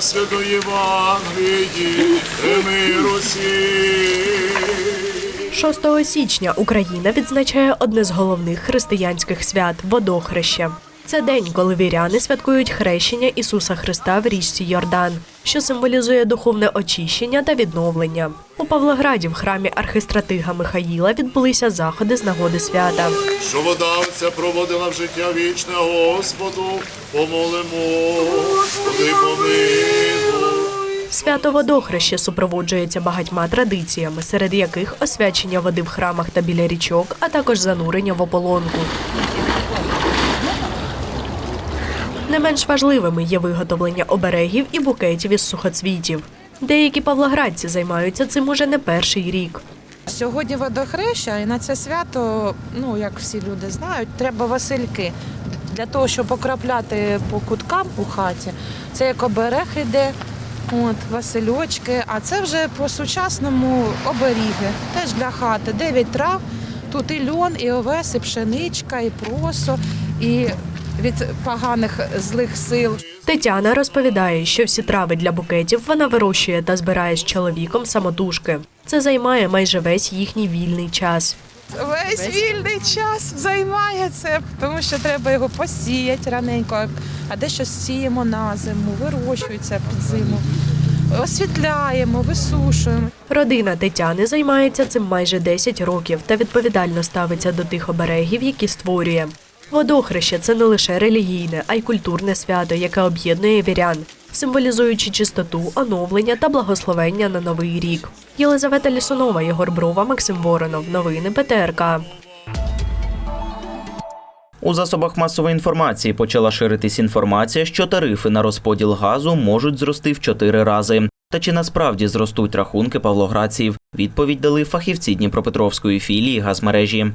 Свято Євангелії, миру всім. 6 січня Україна відзначає одне з головних християнських свят водохреща. Це день, коли віряни святкують хрещення Ісуса Христа в річці Йордан, що символізує духовне очищення та відновлення. У Павлограді в храмі архистратига Михаїла відбулися заходи з нагоди свята. Що вода ця проводила в життя вічне Господу, помолимо, Господи, помилуй. Свято водохреще супроводжується багатьма традиціями, серед яких освячення води в храмах та біля річок, а також занурення в ополонку. Не менш важливими є виготовлення оберегів і букетів із сухоцвітів. Деякі павлоградці займаються цим уже не перший рік. Сьогодні водохреща, і на це свято, ну як всі люди знають, треба васильки для того, щоб покрапляти по куткам у хаті. Це як оберег іде, от васильочки. А це вже по сучасному оберіги, теж для хати. Дев'ять трав. Тут і льон, і овес, і пшеничка, і просо, і від поганих злих сил. Тетяна розповідає, що всі трави для букетів вона вирощує та збирає з чоловіком самотужки. Це займає майже весь їхній вільний час. Весь вільний час займає це, тому що треба його посіяти раненько, а дещо сіємо на зиму, вирощується під зиму, освітляємо, висушуємо. Родина Тетяни займається цим майже 10 років та відповідально ставиться до тих оберегів, які створює. Водохреще це не лише релігійне, а й культурне свято, яке об'єднує вірян, символізуючи чистоту, оновлення та благословення на новий рік. Єлизавета Лісунова, Єгор Брова, Максим Воронов. Новини ПТРК. У засобах масової інформації почала ширитись інформація, що тарифи на розподіл газу можуть зрости в чотири рази. Та чи насправді зростуть рахунки павлоградців? Відповідь дали фахівці Дніпропетровської філії газмережі.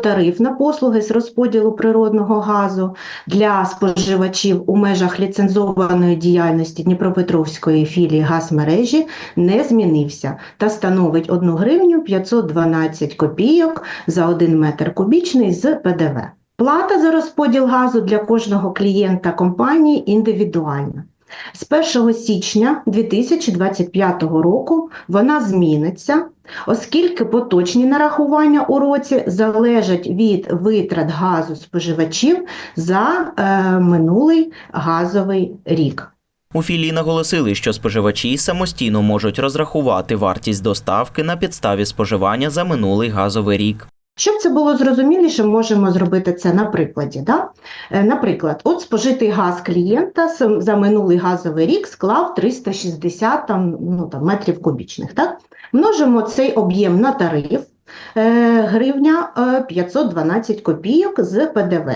Тариф на послуги з розподілу природного газу для споживачів у межах ліцензованої діяльності Дніпропетровської філії газмережі не змінився та становить 1 гривню 512 копійок за 1 метр кубічний з ПДВ. Плата за розподіл газу для кожного клієнта компанії індивідуальна. З 1 січня 2025 року вона зміниться, оскільки поточні нарахування у році залежать від витрат газу споживачів за е, минулий газовий рік. У філії наголосили, що споживачі самостійно можуть розрахувати вартість доставки на підставі споживання за минулий газовий рік. Щоб це було зрозуміліше, можемо зробити це на прикладі. Да? Е, Наприклад, от спожитий газ клієнта за минулий газовий рік склав 360 там, ну, там, метрів кубічних. Так? Множимо цей об'єм на тариф е, гривня е, 512 копійок з ПДВ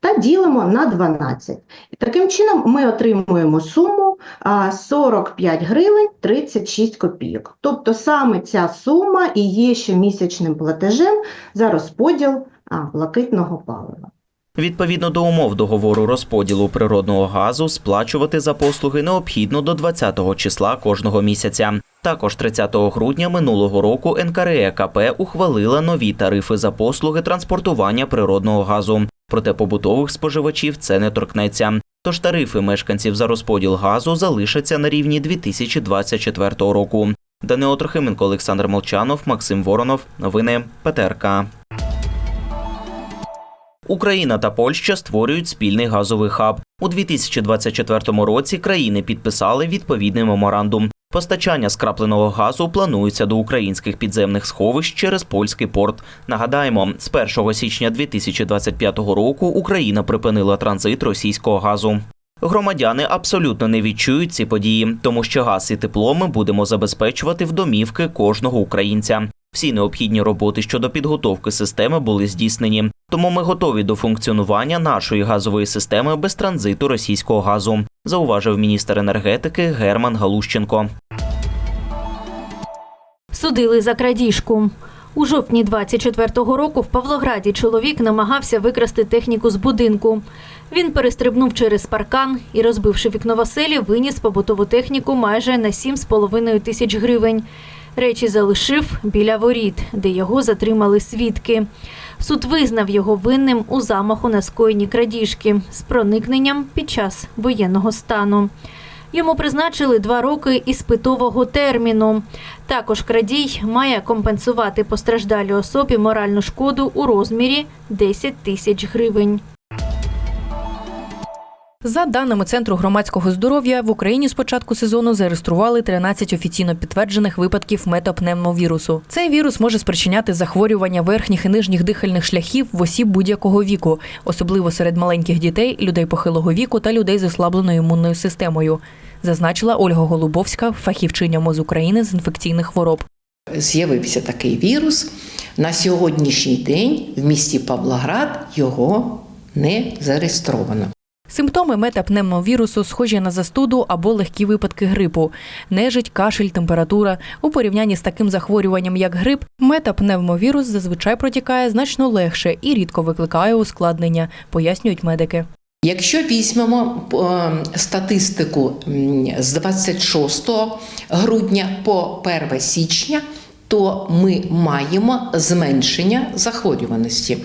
та ділимо на 12. І таким чином ми отримуємо суму а, 45 гривень 36 копійок. Тобто саме ця сума і є щомісячним платежем за розподіл блакитного палива. Відповідно до умов договору розподілу природного газу, сплачувати за послуги необхідно до 20-го числа кожного місяця. Також 30 грудня минулого року НКРЕКП ухвалила нові тарифи за послуги транспортування природного газу. Проте побутових споживачів це не торкнеться. Тож тарифи мешканців за розподіл газу залишаться на рівні 2024 року. Данило Трохименко, Олександр Молчанов, Максим Воронов. Новини ПТРК. Україна та Польща створюють спільний газовий хаб. У 2024 році країни підписали відповідний меморандум. Постачання скрапленого газу планується до українських підземних сховищ через польський порт. Нагадаємо, з 1 січня 2025 року Україна припинила транзит російського газу. Громадяни абсолютно не відчують ці події, тому що газ і тепло ми будемо забезпечувати в домівки кожного українця. Всі необхідні роботи щодо підготовки системи були здійснені, тому ми готові до функціонування нашої газової системи без транзиту російського газу, зауважив міністр енергетики Герман Галущенко. Судили за крадіжку. У жовтні 24-го року в Павлограді чоловік намагався викрасти техніку з будинку. Він перестрибнув через паркан і, розбивши вікно Василі, виніс побутову техніку майже на 7,5 тисяч гривень. Речі залишив біля воріт, де його затримали свідки. Суд визнав його винним у замаху на скоєнні крадіжки з проникненням під час воєнного стану. Йому призначили два роки іспитового терміну. Також крадій має компенсувати постраждалій особі моральну шкоду у розмірі 10 тисяч гривень. За даними Центру громадського здоров'я, в Україні з початку сезону зареєстрували 13 офіційно підтверджених випадків метапневмовірусу. Цей вірус може спричиняти захворювання верхніх і нижніх дихальних шляхів в осіб будь-якого віку, особливо серед маленьких дітей, людей похилого віку та людей з ослабленою імунною системою. Зазначила Ольга Голубовська, фахівчиня МОЗ України з інфекційних хвороб. З'явився такий вірус. На сьогоднішній день в місті Павлоград його не зареєстровано. Симптоми метапневмовірусу схожі на застуду або легкі випадки грипу, нежить, кашель, температура. У порівнянні з таким захворюванням, як грип, метапневмовірус зазвичай протікає значно легше і рідко викликає ускладнення, пояснюють медики. Якщо візьмемо е, статистику з 26 грудня по 1 січня, то ми маємо зменшення захворюваності.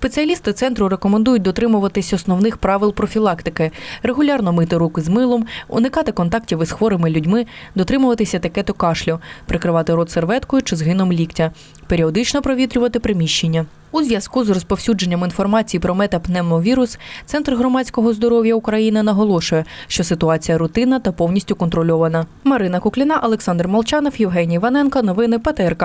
Спеціалісти центру рекомендують дотримуватись основних правил профілактики: регулярно мити руки з милом, уникати контактів із хворими людьми, дотримуватися етикету кашлю, прикривати рот серветкою чи згином ліктя, періодично провітрювати приміщення. У зв'язку з розповсюдженням інформації про метапневмовірус, Центр громадського здоров'я України наголошує, що ситуація рутинна та повністю контрольована. Марина Кукліна, Олександр Молчанов, Євгеній Іваненко. Новини ПТРК.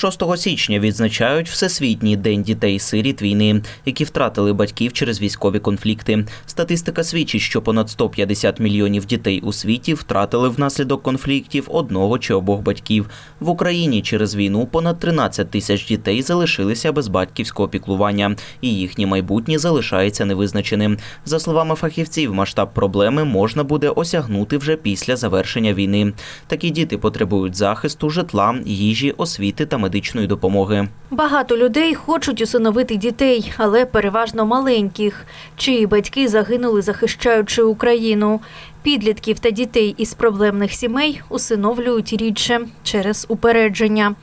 6 січня відзначають Всесвітній день дітей-сиріт війни, які втратили батьків через військові конфлікти. Статистика свідчить, що понад 150 мільйонів дітей у світі втратили внаслідок конфліктів одного чи обох батьків. В Україні через війну понад 13 тисяч дітей залишилися без батьківського піклування, і їхнє майбутнє залишається невизначеним. За словами фахівців, масштаб проблеми можна буде осягнути вже після завершення війни. Такі діти потребують захисту, житла, їжі, освіти та медичної допомоги. Багато людей хочуть усиновити дітей, але переважно маленьких, чиї батьки загинули, захищаючи Україну. Підлітків та дітей із проблемних сімей усиновлюють рідше через упередження.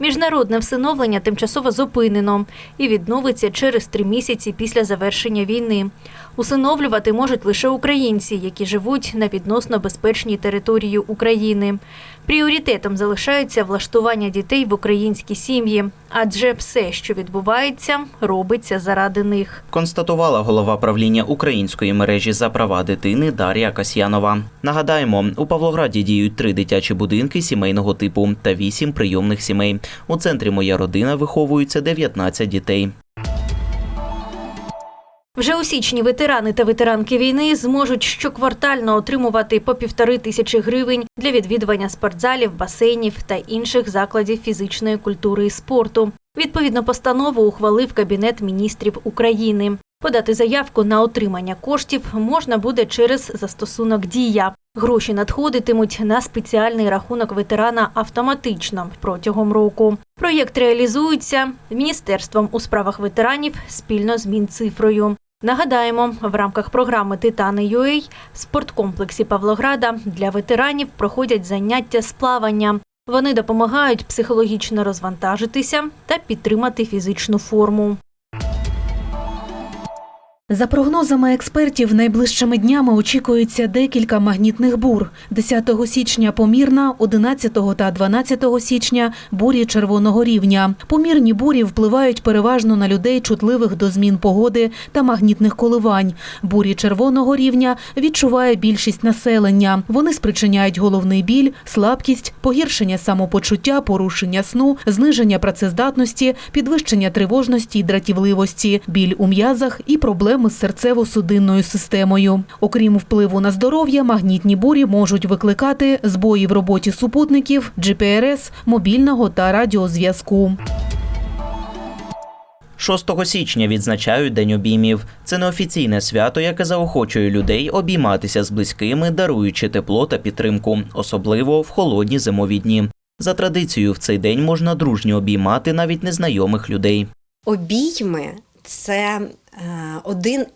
Міжнародне всиновлення тимчасово зупинено і відновиться через три місяці після завершення війни. Усиновлювати можуть лише українці, які живуть на відносно безпечній території України. Пріоритетом залишається влаштування дітей в українські сім'ї, адже все, що відбувається, робиться заради них. Констатувала голова правління української мережі за права дитини Дар'я Касьянова. Нагадаємо, у Павлограді діють три дитячі будинки сімейного типу та вісім прийомних сімей. У центрі Моя родина виховуються 19 дітей. Вже у січні ветерани та ветеранки війни зможуть щоквартально отримувати по півтори тисячі гривень для відвідування спортзалів, басейнів та інших закладів фізичної культури і спорту. Відповідно, постанову ухвалив Кабінет міністрів України. Подати заявку на отримання коштів можна буде через застосунок Дія. Гроші надходитимуть на спеціальний рахунок ветерана автоматично протягом року. Проєкт реалізується Міністерством у справах ветеранів спільно з Мінцифрою. Нагадаємо, в рамках програми Титани UA в спорткомплексі Павлограда для ветеранів проходять заняття з плавання. Вони допомагають психологічно розвантажитися та підтримати фізичну форму. За прогнозами експертів, найближчими днями очікується декілька магнітних бур. 10 січня помірна, 11 та 12 січня бурі червоного рівня. Помірні бурі впливають переважно на людей, чутливих до змін погоди та магнітних коливань. Бурі червоного рівня відчуває більшість населення. Вони спричиняють головний біль, слабкість, погіршення самопочуття, порушення сну, зниження працездатності, підвищення тривожності і дратівливості, біль у м'язах і проблеми з серцево-судинною системою. Окрім впливу на здоров'я, магнітні бурі можуть викликати збої в роботі супутників, GPRS, мобільного та радіозв'язку. 6 січня відзначають День обіймів. Це неофіційне свято, яке заохочує людей обійматися з близькими, даруючи тепло та підтримку, особливо в холодні зимові дні. За традицією, в цей день можна дружньо обіймати навіть незнайомих людей. Обійми це е, один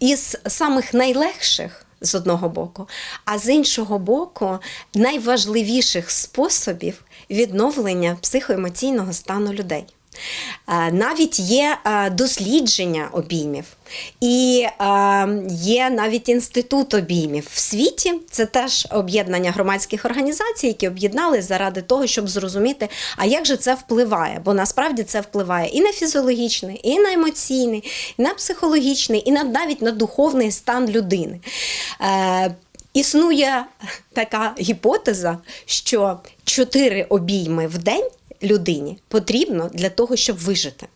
із самих найлегших з одного боку, а з іншого боку, найважливіших способів відновлення психоемоційного стану людей. Е, Навіть є е, дослідження обіймів, і е, є навіть інститут обіймів в світі. Це теж об'єднання громадських організацій, які об'єднали заради того, щоб зрозуміти, а як же це впливає. Бо насправді це впливає і на фізіологічний, і на емоційний, і на психологічний, і на навіть на духовний стан людини. Існує така гіпотеза, що чотири обійми в день людині потрібно для того, щоб вижити.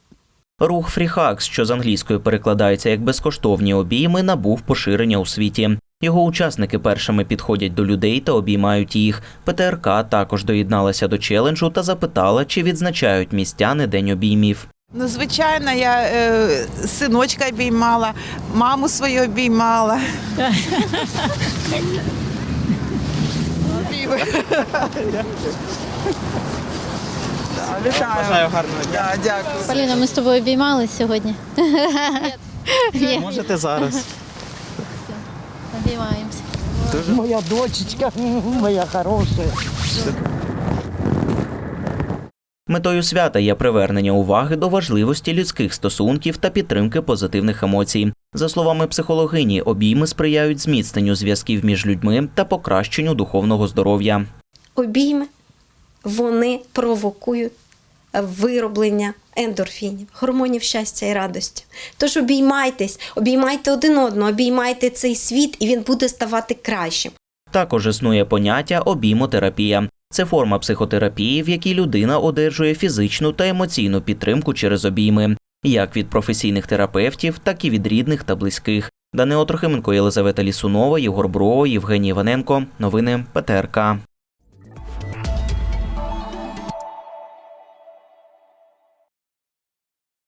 Рух фріхакс, що з англійської перекладається як безкоштовні обійми, набув поширення у світі. Його учасники першими підходять до людей та обіймають їх. ПТРК також доєдналася до челенджу та запитала, чи відзначають містяни день обіймів. Ну, звичайно, я е, синочка обіймала, маму свою обіймала. Да, Вітаю. Бажаю гарного дня. Дякую. Поліна, ми з тобою обіймались сьогодні. Можете зараз. Обіймаємося. Моя дочечка, моя хороша. Метою свята є привернення уваги до важливості людських стосунків та підтримки позитивних емоцій. За словами психологині, обійми сприяють зміцненню зв'язків між людьми та покращенню духовного здоров'я. Обійми вони провокують вироблення ендорфінів, гормонів щастя і радості. Тож обіймайтесь, обіймайте один одного, обіймайте цей світ, і він буде ставати кращим. Також існує поняття обіймотерапія. Це форма психотерапії, в якій людина одержує фізичну та емоційну підтримку через обійми, як від професійних терапевтів, так і від рідних та близьких. Данило Трохименко, Єлизавета Лісунова, Єгор Бро, Євгеній Іваненко. Новини ПТРК.